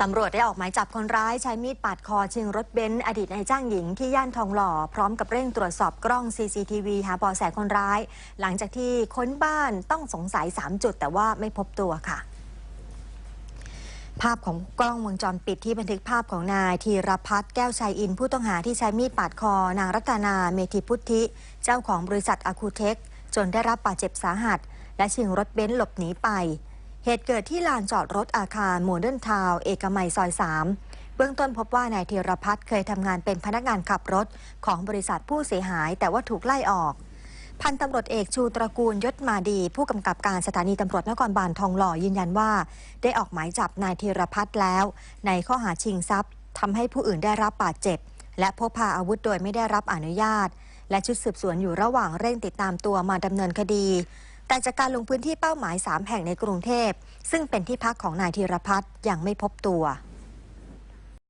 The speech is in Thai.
ตำรวจได้ออกหมายจับคนร้ายใช้มีดปาดคอชิงรถเบนซ์อดีตนายจ้างหญิงที่ย่านทองหล่อ พร้อมกับเร่งตรวจสอบกล้อง CCTV หาเบาะแสคนร้าย หลังจากที่ค้นบ้านต้องสงสัย 3 จุดแต่ว่าไม่พบตัวค่ะ ภาพของกล้องวงจรปิดที่บันทึกภาพของนายธีรพัฒน์แก้วชัยอิน ผู้ต้องหาที่ใช้มีดปาดคอนางรัตนา เมธิพุทธิ เจ้าของบริษัทอาคูเทคจนได้รับบาดเจ็บสาหัส และชิงรถเบนซ์หลบหนีไป เหตุเกิดที่ลานจอดรถอาคารโมเดิร์นทาวเอกมัยซอย 3 เบื้องต้นพบว่านายธีรพัฒน์เคยทำงานเป็นพนักงานขับรถของบริษัทผู้เสียหายแต่ว่าถูกไล่ออก พันตำรวจเอกชูตระกูลยศมาดี ผู้กำกับการสถานีตำรวจนครบาลทองหล่อยืนยันว่า ได้ออกหมายจับนายธีรพัฒน์แล้ว ในข้อหาชิงทรัพย์ทำให้ผู้อื่นได้รับบาดเจ็บ และพกพาอาวุธโดยไม่ได้รับอนุญาต และชุดสืบสวนอยู่ระหว่างเร่งติดตามตัวมาดำเนินคดี แต่จากการลงพื้นที่เป้าหมาย 3 แห่งในกรุงเทพ ซึ่งเป็นที่พักของนายธีรพัฒน์ยังไม่พบตัว